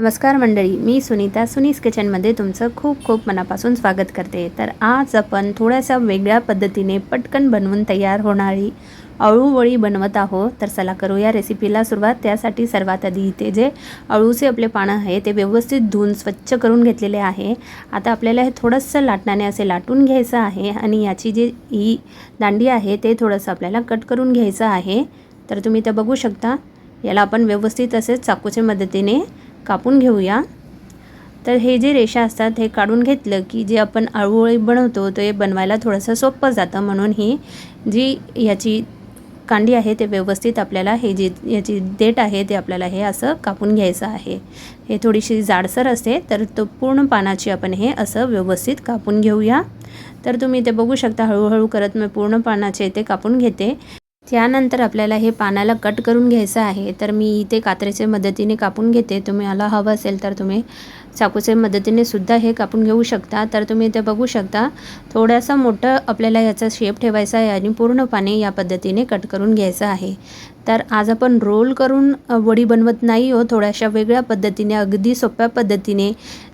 नमस्कार मंडळी मी सुनीता. सुनीस किचनमध्ये तुमचं खूप खूप मनापासून स्वागत करते. तर आज आपण थोड्याशा वेगळ्या पद्धतीने पटकन बनवून तयार होणारी अळूवळी बनवत आहोत. तर चला करूया रेसिपीला सुरुवात. त्यासाठी सर्वात आधी इथे जे अळूचे आपले पानं आहे ते व्यवस्थित धुवून स्वच्छ करून घेतलेले आहे. आता आपल्याला हे थोडंसं लाटण्याने असे लाटून घ्यायचं आहे आणि याची जी ही दांडी आहे ते थोडंसं आपल्याला कट करून घ्यायचं आहे. तर तुम्ही ते बघू शकता याला आपण व्यवस्थित असे चाकूच्या मदतीने कापून घेऊया. तर हे जे रेषा असतात हे काढून घेतलं की जे आपण आळूओळी बनवतो ते बनवायला थोडंसं सोपं जातं. म्हणून ही जी याची कांडी आहे ते व्यवस्थित आपल्याला हे जी याची देठ आहे ते आपल्याला हे असं कापून घ्यायचं आहे. हे थोडीशी जाडसर असते तर तो पूर्ण पानाची आपण हे असं व्यवस्थित कापून घेऊया. तर तुम्ही ते बघू शकता हळूहळू करत मी पूर्ण पानाचे ते कापून घेते. त्यानंतर आपल्याला हे पानाला कट करून घ्यायचं आहे. तर मी इथे कात्रेच्या मदतीने कापून घेते. तुम्हाला हवं असेल तर तुम्ही चाकूच्या मदतीने सुद्धा हे कापून घेऊ शकता. तर तुम्ही ते बघू शकता थोडासा मोठं आपल्याला याचा शेप ठेवायचा आहे आणि पूर्ण पाणी या पद्धतीने कट करून घ्यायचं आहे. तर आज आपण रोल करून वडी बनवत नाही हो थोड्याशा वेगळ्या पद्धतीने अगदी सोप्या पद्धतीने.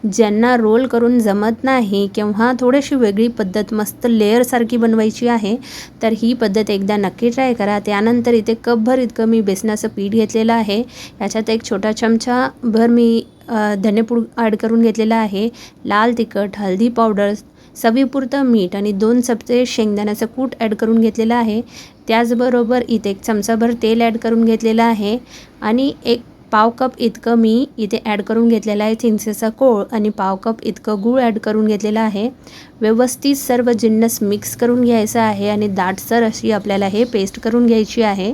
ज्यांना रोल करून जमत नाही किंवा थोडीशी वेगळी पद्धत मस्त लेअरसारखी बनवायची आहे तर ही पद्धत एकदा नक्की ट्राय करा. त्यानंतर इथे कपभर इतकं मी बेसनाचं पीठ घेतलेलं आहे. याच्यात एक छोटा चमचा भर मी धनेपूड ॲड करून घेतलेला आहे. लाल तिखट हळदी पावडर चवीपुरतं मीठ आणि दोन चमचे शेंगदाण्याचं कूट ॲड करून घेतलेलं आहे. त्याचबरोबर इथे एक चमचाभर तेल ॲड करून घेतलेलं आहे. आणि एक पाव कप इतकं मी इथे ॲड करून घेतलेलं आहे. चिंचेचा कोळ आणि पाव कप इतकं गूळ ॲड करून घेतलेलं आहे. व्यवस्थित सर्व जिन्नस मिक्स करून घ्यायचं आहे. आणि दाटसर अशी आपल्याला हे पेस्ट करून घ्यायची आहे.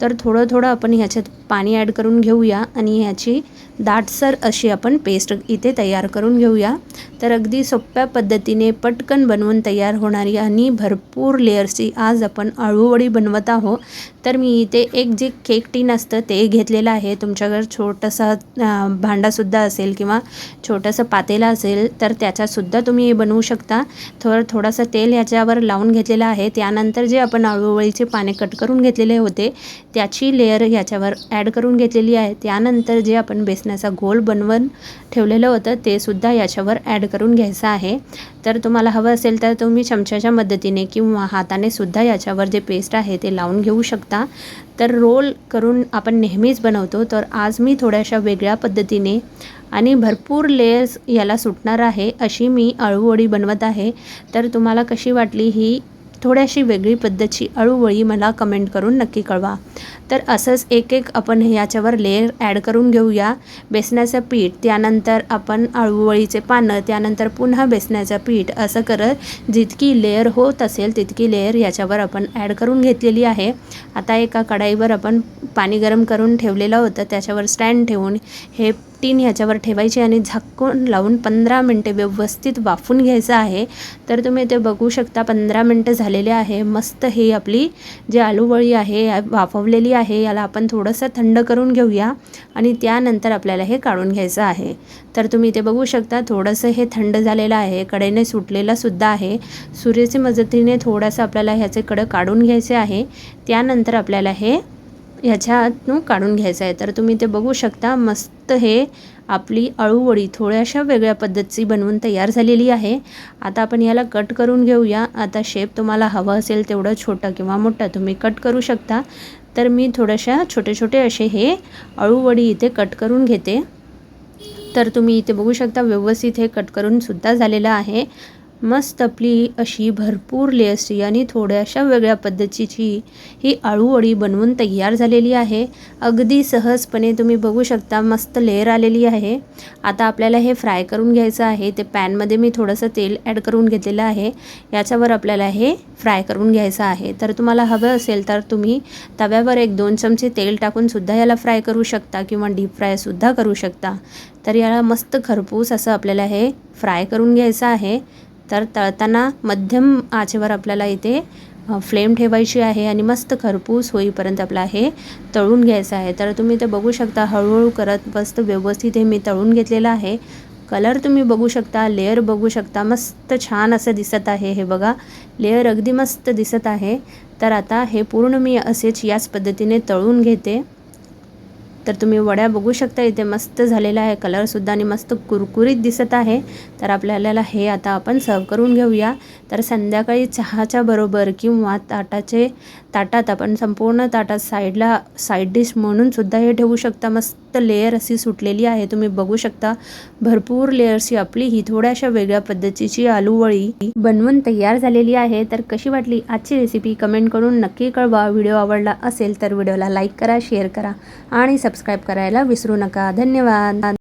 तर थोडं थोडं आपण ह्याच्यात पाणी ॲड करून घेऊया आणि ह्याची दाटसर अशी आपण पेस्ट इथे तयार करून घेऊया. तर अगदी सोप्या पद्धतीने पटकन बनवून तयार होणारी आणि भरपूर लेअर्सची आज आपण अळूवडी बनवत आहोत. तर मी इथे एक जे केक टीन असतं ते घेतलेलं आहे. तुमच्याकडे छोटंसं भांडासुद्धा असेल किंवा छोटंसं पातेला असेल तर त्याच्यासुद्धा तुम्ही हे बनवू शकता. थोडं थोडंसं तेल ह्याच्यावर लावून घेतलेलं आहे. त्यानंतर जे आपण अळूवळीचे पाने कट करून घेतलेले होते त्याची लेअर ह्याच्यावर ॲड ॲड करून घेतलेली आहे. त्यानंतर जे आपण बेसनाचा घोल बनवून ठेवलेलं होतं ते सुद्धा याच्यावर ॲड करून घ्यायचं आहे. तर तुम्हाला हवं असेल तर तुम्ही चमच्याच्या मदतीने किंवा हाताने सुद्धा याच्यावर जे पेस्ट आहे ते लावून घेऊ शकता. तर रोल करून आपण नेहमीच बनवतो. तर आज मी थोड्याशा वेगळ्या पद्धतीने आणि भरपूर लेयर्स याला सुटणार आहे अशी मी अळूवळी बनवत आहे. तर तुम्हाला कशी वाटली ही थोड्याशी वेगळी पद्धतची अळूवळी मला कमेंट करून नक्की कळवा. तर असंच एक एक आपण याच्यावर लेअर ॲड करून घेऊया. बेसनाचं पीठ त्यानंतर आपण अळूवळीचे पानं त्यानंतर पुन्हा बेसनाचं पीठ असं करत जितकी लेअर होत असेल तितकी लेअर याच्यावर आपण ॲड करून घेतलेली आहे. आता एका कढाईवर आपण पाणी गरम करून ठेवलेलं होतं त्याच्यावर स्टँड ठेवून हे टीन ह्याच्यावर ठेवायची आणि झाकून लावून पंधरा मिनटे व्यवस्थित वाफून घ्यायचं आहे. तर तुम्ही ते बघू शकता पंधरा मिनटं झालेले आहे. मस्त हे आपली जी आलूवळी आहे वाफवलेली आहे याला आपण थोडंसं थंड करून घेऊया आणि त्यानंतर आपल्याला हे काढून घ्यायचं आहे. तर तुम्ही ते बघू शकता थोडंसं हे थंड झालेलं आहे कडेने सुटलेलासुद्धा आहे. सूर्याच्या मदतीने थोडंसं आपल्याला ह्याचे कडं काढून घ्यायचे आहे. त्यानंतर आपल्याला हे ह्याच्यातून काढून घ्यायचं आहे. तर तुम्ही ते बघू शकता. मस्त हे आपली अळूवडी थोड्याशा वेगळ्या पद्धतीची बनवून तयार झालेली आहे. आता आपण याला कट करून घेऊया. आता शेप तुम्हाला हवं असेल तेवढं छोटं किंवा मोठं तुम्ही कट करू शकता. तर मी थोड्याशा छोटे छोटे असे हे अळूवडी इथे कट करून घेते. तर तुम्ही इथे बघू शकता व्यवस्थित हे कट करून सुद्धा झालेलं आहे. मस्त आपली अशी भरपूर लेसी आणि थोड्याशा वेगळ्या पद्धतीची ही आळूवडी बनवून तयार झालेली आहे. अगदी सहजपणे तुम्ही बघू शकता मस्त लेअर आलेली आहे. आता आपल्याला हे फ्राय करून घ्यायचं आहे. ते पॅनमध्ये मी थोडंसं तेल ॲड करून घेतलेलं आहे. याच्यावर आपल्याला हे फ्राय करून घ्यायचं आहे. तर तुम्हाला हवं असेल तर तुम्ही तव्यावर एक दोन चमचे तेल टाकूनसुद्धा याला फ्राय करू शकता किंवा डीप फ्रायसुद्धा करू शकता. तर याला मस्त खरपूस असं आपल्याला हे फ्राय करून घ्यायचं आहे. तर तळताना मध्यम आचेवर आपल्याला इथे फ्लेम ठेवायची आहे आणि मस्त खरपूस होईपर्यंत आपला हे तळून घ्यायचं आहे. तर तुम्ही ते बघू शकता हळूहळू करत मस्त व्यवस्थित हे मी तळून घेतलेलं आहे. कलर तुम्ही बघू शकता लेअर बघू शकता मस्त छान असं दिसत आहे हे बघा. लेअर अगदी मस्त दिसत आहे. तर आता हे पूर्ण मी असेच याच पद्धतीने तळून घेते. तर तुम्ही वड्या बघू शकता इथे मस्त झालेला आहे. कलरसुद्धा आणि मस्त कुरकुरीत दिसत आहे. तर आपल्याला हे आता आपण सर्व करून घेऊया. तर संध्याकाळी चहाच्या बरोबर किंवा ताटाचे ताटात आपण संपूर्ण ताटात साईडला साईड डिश म्हणून सुद्धा हे ठेवू शकता मस्त. लेअर अशी सुटलेली आहे. तुम्ही बघू शकता भरपूर लेअरची आपली ही थोड्याशा वेगळ्या पद्धतीची आलूवळी बनवून तयार झालेली आहे. तर कशी वाटली आजची रेसिपी कमेंट करून नक्की कळवा. व्हिडिओ आवडला असेल तर व्हिडिओला लाईक करा शेअर करा आणि सबस्क्राईब करायला विसरू नका. धन्यवाद.